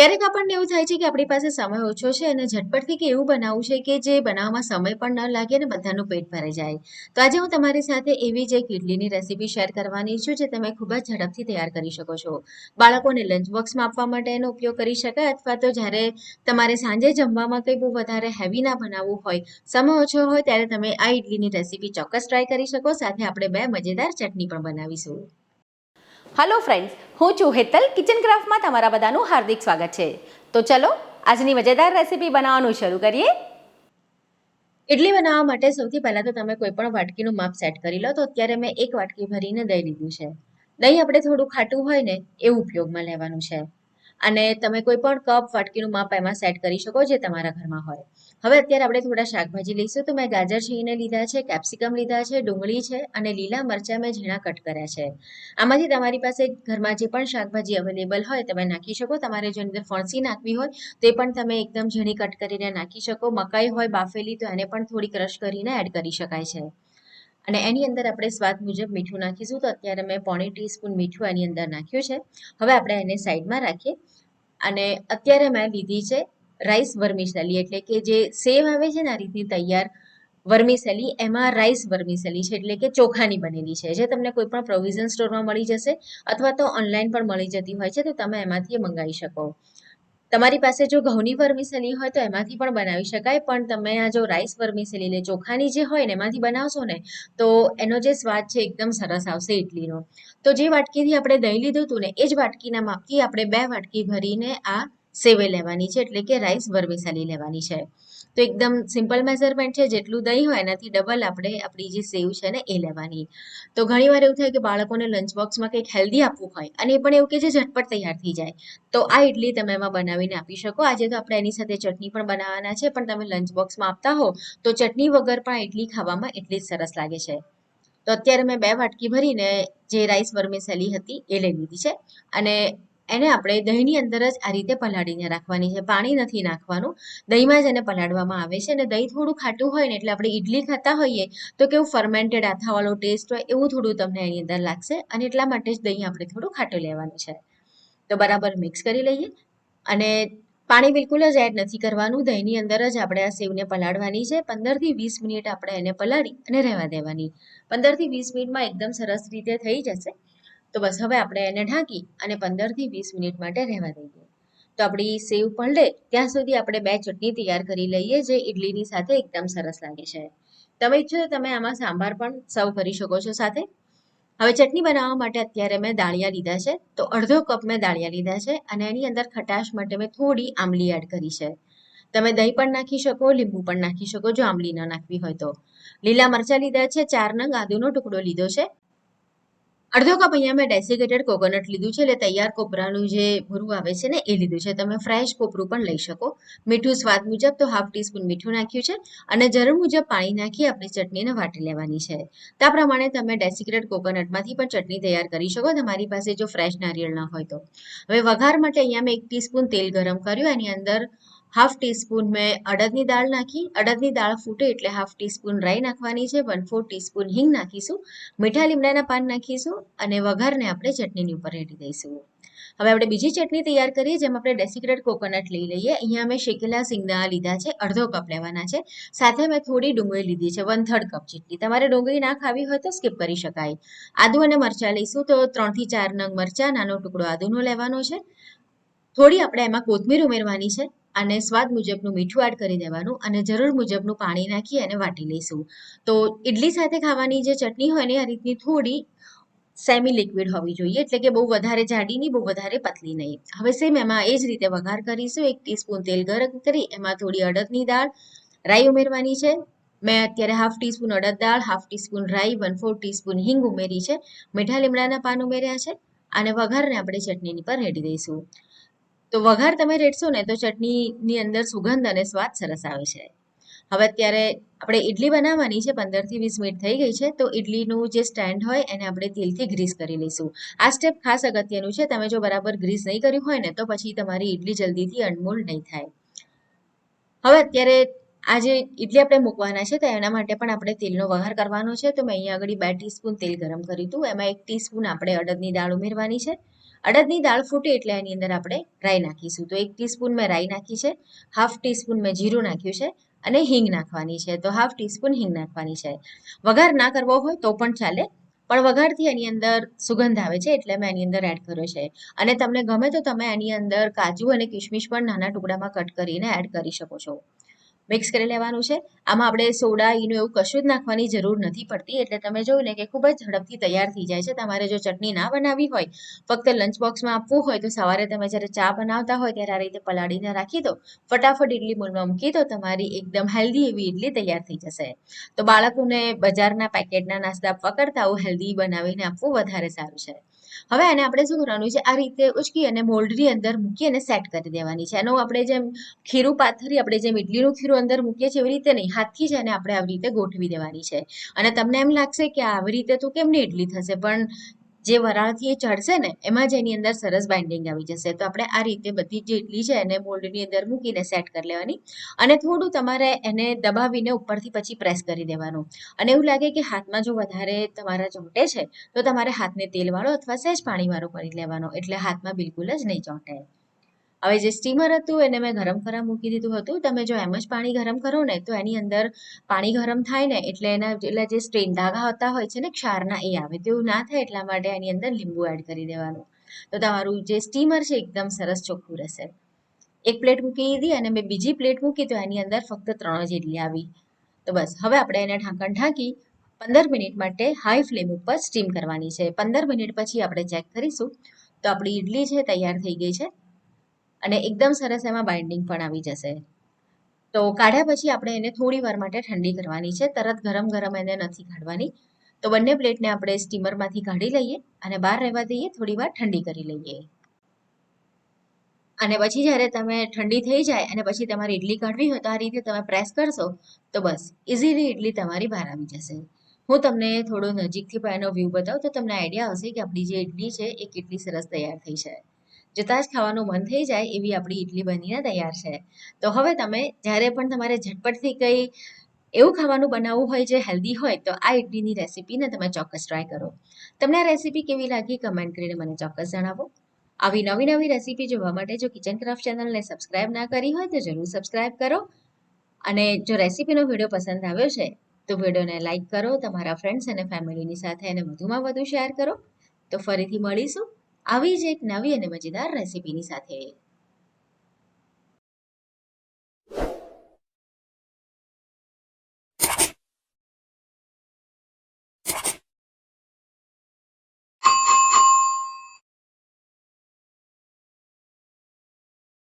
ક્યારેક આપણને એવું થાય છે કે આપણી પાસે સમય ઓછો છે અને ઝટપટથી કે એવું બનાવવું છે કે જે બનાવવામાં સમય પણ ન લાગે અને બધાનું પેટ ભરાઈ જાય. તો આજે હું તમારી સાથે એવી જ એક ઇડલીની રેસીપી શેર કરવાની છું જે તમે ખૂબ જ ઝડપથી તૈયાર કરી શકો છો. બાળકોને લંચ બોક્સમાં આપવા માટે એનો ઉપયોગ કરી શકાય અથવા તો જ્યારે તમારે સાંજે જમવામાં કંઈ બહુ વધારે હેવી ના બનાવવું હોય, સમય ઓછો હોય ત્યારે તમે આ ઇડલીની રેસીપી ચોક્કસ ટ્રાય કરી શકો. સાથે આપણે બે મજેદાર ચટણી પણ બનાવીશું. હલો ફ્રેન્ડ્સ હું છું હેતલ. કિચન ક્રાફ્ટમાં તમારા બધાનું હાર્દિક સ્વાગત છે. તો ચલો, આજની મજેદાર રેસીપી બનાવવાનું શરૂ કરીએ. ઇડલી બનાવવા માટે સૌથી પહેલાં તો તમે કોઈ પણ વાટકીનું માપ સેટ કરી લો. તો અત્યારે મેં એક વાટકી ભરીને દહીં લીધું છે. દહીં આપણે થોડું ખાટું હોય ને એવું ઉપયોગમાં લેવાનું છે. અને તમે કોઈ પણ કપ વાટકીનું માપ એમાં સેટ કરી શકો જે તમારા ઘરમાં હોય. હવે અત્યારે આપણે થોડા શાકભાજી લઈશું. તો મેં ગાજર છીણીને લીધા છે, કેપ્સિકમ લીધા છે, ડુંગળી છે અને લીલા મરચાં મેં ઝીણા કટ કર્યા છે. આમાંથી તમારી પાસે ઘરમાં જે પણ શાકભાજી અવેલેબલ હોય તમે નાખી શકો. તમારે જો અંદર ફણસી નાખવી હોય તે પણ તમે એકદમ ઝીણી કટ કરીને નાખી શકો. મકાઈ હોય, બાફેલી, તો એને પણ થોડી ક્રશ કરીને એડ કરી શકાય છે. અને એની અંદર આપણે સ્વાદ મુજબ મીઠું નાખીશું. તો અત્યારે મેં પોણી ટીસ્પૂન મીઠું એની અંદર નાખ્યું છે. હવે આપણે એને સાઈડમાં રાખીએ. અને અત્યારે મેં લીધી છે રાઈસ વર્મિસેલી એટલે કે જે સેવ આવે છે ને આ રીતની તૈયાર વર્મિસેલી એમાં રાઈસ વર્મિસેલી છે, એટલે કે ચોખાની બનેલી છે, જે તમને કોઈ પણ પ્રોવિઝન સ્ટોરમાં મળી જશે અથવા તો ઓનલાઈન પણ મળી જતી હોય છે, તો તમે એમાંથી મંગાવી શકો. તમારી પાસે જો ઘઉંની વર્મિસેલી હોય તો એમાંથી પણ બનાવી શકાય, પણ તમે આ જો રાઈસ વર્મિસેલી એટલે ચોખાની જે હોય ને એમાંથી બનાવશો ને, તો એનો જે સ્વાદ છે એકદમ સરસ આવશે ઇડલીનો. તો જે વાટકીથી આપણે દહીં લીધું હતું ને, એ જ વાટકીના માપથી આપણે બે વાટકી ભરીને આ સેવે લેવાની છે, એટલે કે રાઈસ વરવેસાલી લેવાની છે. તો એકદમ સિમ્પલ મેઝરમેન્ટ છે, જેટલું દહીં હોય એનાથી ડબલ આપણે આપણી જે સેવ છે ને એ લેવાની. તો ઘણીવાર એવું થાય કે બાળકોને લંચ બોક્સમાં કંઈક હેલ્ધી આપવું હોય અને એ પણ એવું કે જે ઝટપટ તૈયાર થઈ જાય. તો આ ઇડલી તમે એમાં બનાવીને આપી શકો. આજે તો આપણે એની સાથે ચટણી પણ બનાવવાના છે, પણ તમે લંચ બોક્સમાં આપતા હો, તો ચટણી વગર પણ ઇડલી ખાવામાં એટલી જ સરસ લાગે છે. તો અત્યારે મેં બે વાટકી ભરીને જે રાઈસ વર્મિસેલી હતી એ લઈ લીધી છે. અને એને આપણે દહીંની અંદર જ આ રીતે પલાળીને રાખવાની છે. પાણી નથી નાખવાનું. દહીંમાં જ એને પલાળવામાં આવે છે અને દહીં થોડું ખાટું હોય ને એટલે આપણે ઇડલી ખાતા હોઈએ તો કેવું ફર્મેન્ટેડ આથાવાળો ટેસ્ટ હોય એવું થોડું તમને એની અંદર લાગશે અને એટલા માટે જ દહીં આપણે થોડું ખાટું લેવાનું છે. તો બરાબર મિક્સ કરી લઈએ અને પાણી બિલકુલ જ એડ નથી કરવાનું. દહીંની અંદર જ આપણે આ સેવને પલાળવાની છે. પંદરથી વીસ મિનિટ આપણે એને પલાળી અને રહેવા દેવાની. પંદરથી વીસ મિનિટમાં એકદમ સરસ રીતે થઈ જશે. તો બસ હવે આપણે એને ઢાંકી અને પંદરથી વીસ મિનિટ માટે રહેવા દઈએ. તો આપણી સેવ લે ત્યાં સુધી આપણે બે ચટણી તૈયાર કરી લઈએ જે ઇડલીની સાથે એકદમ સરસ લાગે છે. તમે ઈચ્છો તો તમે આમાં સાંભાર પણ સર્વ કરી શકો છો સાથે. હવે ચટણી બનાવવા માટે અત્યારે મેં દાળિયા લીધા છે, તો અડધો કપ મેં દાળિયા લીધા છે અને એની અંદર ખટાશ માટે મેં થોડી આમલી એડ કરી છે. તમે દહીં પણ નાખી શકો, લીંબુ પણ નાખી શકો જો આમલી ન નાખવી હોય તો. લીલા મરચાં લીધા છે, ચાર નંગ આદુનો ટુકડો લીધો છે. અડધો કપ અહીંયા મેં ડેસિકેટેડ કોકોનટ લીધું છે. એટલે તૈયાર કોપરાનું જે ભૂરું આવે છે ને, એ લીધું છે. તમે ફ્રેશ કોપરું પણ લઈ શકો. મીઠું સ્વાદ મુજબ તો હાફ ટીસ્પૂન મીઠું નાખ્યું છે અને જરૂર મુજબ પાણી નાખી આપણી ચટણીને વાટી લેવાની છે. તે પ્રમાણે તમે ડેસિકેટેડ કોકોનટમાંથી પણ ચટણી તૈયાર કરી શકો. તમારી પાસે જો ફ્રેશ નારિયેળ ન હોય તો. હવે વઘાર માટે અહીંયા મેં એક ટીસ્પૂન તેલ ગરમ કર્યું. એની અંદર હાફ ટીસ્પૂન મેં અડદની દાળ નાખી. અડદની દાળ ફૂટે એટલે હાફ ટીસ્પૂન રાઈ નાખવાની છે. વન ફોર ટીસ્પૂન હિંગ નાખીશું. મીઠા લીમડાના પાન નાખીશું અને વઘારને આપણે ચટણીની ઉપર રેડી દઈશું. હવે આપણે બીજી ચટણી તૈયાર કરીએ, જેમાં આપણે ડેસિક્રેટ કોકોનટ લઈ લઈએ. અહીંયા મેં શેકેલા સિંગના લીધા છે, અડધો કપ લેવાના છે. સાથે મેં થોડી ડુંગળી લીધી છે વન થર્ડ કપ જેટલી. તમારે ડુંગળી ના ખાવી હોય તો સ્કીપ કરી શકાય. આદુ અને મરચાં લઈશું, તો ત્રણથી ચાર નંગ મરચાં, નાનો ટુકડો આદુનો લેવાનો છે. થોડી આપણે એમાં કોથમીર ઉમેરવાની છે. અને સ્વાદ મુજબનું મીઠું એડ કરી દેવાનું અને જરૂર મુજબનું પાણી નાખી અને વાટી લઈશું. તો ઇડલી સાથે ખાવાની જે ચટણી હોય ને, આ રીતની થોડી સેમી લિક્વિડ હોવી જોઈએ, એટલે કે બહુ વધારે જાડી નહીં, બહુ વધારે પતલી નહીં. હવે સેમ એમાં એ જ રીતે વઘાર કરીશું. એક ટીસ્પૂન તેલ ગરમ કરી, એમાં થોડી અડદની દાળ. રાઈ ઉમેરવાની છે. મેં અત્યારે હાફ ટીસ્પૂન અડદ દાળ હાફ ટીસ્પૂન રાઈ વન ફોર ટીસ્પૂન હિંગ ઉમેરી છે. મીઠા લીમડાના પાન ઉમેર્યા છે. અને વઘારને આપણે ચટણીની પર રેડી દઈશું. તો વઘાર તમે રેડશો ને તો ચટણીની અંદર સુગંધ અને સ્વાદ સરસ આવે છે. હવે અત્યારે આપણે ઇડલી બનાવવાની છે, પંદરથી વીસ મિનિટ થઈ ગઈ છે, તો ઇડલીનું જે સ્ટેન્ડ હોય એને આપણે તેલથી ગ્રીસ કરી લઈશું. આ સ્ટેપ ખાસ અગત્યનું છે, તમે જો બરાબર ગ્રીસ નહીં કર્યું હોય ને તો પછી તમારી ઇડલી જલ્દીથી અનમોલ નહીં થાય. હવે અત્યારે આ જે ઇડલી આપણે મૂકવાના છે, તો એના માટે પણ આપણે તેલનો વઘાર કરવાનો છે. તો મેં અહીંયા આગળ બે ટીસ્પૂન તેલ ગરમ કર્યું હતું. એમાં એક ટીસ્પૂન આપણે અડદની દાળ ઉમેરવાની છે. અડદની દાળ ફૂટે એટલે એની અંદર આપણે રાઈ નાખીશું. તો એક ટીસ્પૂન મેં રાઈ નાખી છે, હાફ ટીસ્પૂન મેં જીરું નાખ્યું છે અને હિંગ નાખવાની છે. તો હાફ ટીસ્પૂન હિંગ નાખવાની છે. વઘાર ના કરવો હોય તો પણ ચાલે, પણ વઘારથી એની અંદર સુગંધ આવે છે એટલે મેં એની અંદર એડ કર્યો છે. અને તમને ગમે તો તમે એની અંદર કાજુ અને કિશમિશ પણ નાના ટુકડામાં કટ કરીને એડ કરી શકો છો. મિક્સ કરી લેવાનું છે. આમાં આપણે સોડા, ઈનો એવું કશું જ નાખવાની જરૂર નથી પડતી. એટલે તમે જોયું ને કે ખૂબ જ ઝડપથી તૈયાર થઈ જાય છે. તમારે જો ચટણી ના બનાવવી હોય, ફક્ત લંચ બોક્સમાં આપવું હોય, તો સવારે તમે જ્યારે ચા બનાવતા હોય, ત્યારે આ રીતે પલાળીને રાખી દો. ફટાફટ ઇડલી મોલમાં મૂકી દો. તમારી એકદમ હેલ્ધી એવી ઇડલી તૈયાર થઈ જશે. તો બાળકોને બજારના પેકેટના નાસ્તા આપવા કરતાં આવું હેલ્ધી બનાવીને આપવું વધારે સારું છે. હવે એને આપણે શું કરવાનું છે? આ રીતે ઉચકી અને મોલ્ડની અંદર મૂકી અને સેટ કરી દેવાની છે. એનું આપણે જેમ ખીરું પાથરી, આપણે જેમ ઇડલીનું ખીરું અંદર મૂકીએ છીએ, એવી રીતે નહીં. હાથથી જ એને આપણે આવી રીતે ગોઠવી દેવાની છે. અને તમને એમ લાગશે કે આવી રીતે તો કેમની ઇડલી થશે? પણ જે વરાળથી એ ચડશે ને, એમાં જ એની અંદર સરસ બાઇન્ડિંગ આવી જશે. તો આપણે આ રીતે બધી જે ઇડલી છે એને મોલ્ડની અંદર મૂકીને સેટ કરી લેવાની અને થોડું તમારે એને દબાવીને ઉપરથી પછી પ્રેસ કરી દેવાનું. અને એવું લાગે કે હાથમાં જો વધારે તમારા ચોંટે છે, તો તમારે હાથને તેલવાળો અથવા સહેજ પાણીવાળો કરી લેવાનો. એટલે હાથમાં બિલકુલ જ નહીં ચોંટે. હવે જે સ્ટીમર હતું એને મેં ગરમ કરવા મૂકી દીધું હતું. તમે જો એમ જ પાણી ગરમ કરો ને, તો એની અંદર પાણી ગરમ થાય ને, એટલે એના એટલે જે સ્ટ્રેન ધાગા હોતા હોય છે ને, ક્ષારના, એ આવે. તેવું ના થાય એટલા માટે એની અંદર લીંબુ એડ કરી દેવાનું. તો તમારું જે સ્ટીમર છે, એકદમ સરસ ચોખ્ખું રહેશે. એક પ્લેટ મૂકી દીધી અને મેં બીજી પ્લેટ મૂકી, તો એની અંદર ફક્ત ત્રણ જ ઇડલી આવી. તો બસ, હવે આપણે એને ઢાંકણ ઢાંકી પંદર મિનિટ માટે હાઈ ફ્લેમ ઉપર સ્ટીમ કરવાની છે. પંદર મિનિટ પછી આપણે ચેક કરીશું. તો આપણી ઇડલી છે તૈયાર થઈ ગઈ છે અને એકદમ સરસ એમાં બાઇન્ડિંગ પણ આવી જશે. તો કાઢ્યા પછી આપણે એને થોડી વાર માટે ઠંડી કરવાની છે. તરત ગરમ ગરમ એને નથી કાઢવાની. તો બંને પ્લેટને આપણે સ્ટીમરમાંથી કાઢી લઈએ અને બહાર રહેવા દઈએ, થોડી વાર ઠંડી કરી લઈએ. અને પછી જ્યારે તમે ઠંડી થઈ જાય અને પછી તમારે ઇડલી કાઢવી હોય તો આ રીતે તમે પ્રેસ કરશો, તો બસ ઇઝીલી ઇડલી તમારી બહાર આવી જશે. હું તમને થોડો નજીકથી પણ એનો વ્યૂ બતાવું તો તમને આઈડિયા હશે કે આપણી જે ઇડલી છે એ કેટલી સરસ તૈયાર થઈ છે. જોતાં જ ખાવાનું મન થઈ જાય એવી આપણી ઇડલી બનીને તૈયાર છે. તો હવે તમે જ્યારે પણ તમારે ઝટપટથી કંઈ એવું ખાવાનું બનાવવું હોય જે હેલ્ધી હોય, તો આ ઇડલીની રેસીપીને તમે ચોક્કસ ટ્રાય કરો. તમને આ રેસીપી કેવી લાગી કમેન્ટ કરીને મને ચોક્કસ જણાવો. આવી નવી નવી રેસીપી જોવા માટે જો કિચન ક્રાફ્ટ ચેનલને સબસ્ક્રાઇબ ના કરી હોય તો જરૂર સબસ્ક્રાઇબ કરો. અને જો રેસીપીનો વીડિયો પસંદ આવ્યો છે, તો વિડીયોને લાઇક કરો, તમારા ફ્રેન્ડ્સ અને ફેમિલીની સાથે એને વધુમાં વધુ શેર કરો. તો ફરીથી મળીશું. આવી જ એક નવી અને મજેદાર રેસીપીની સાથે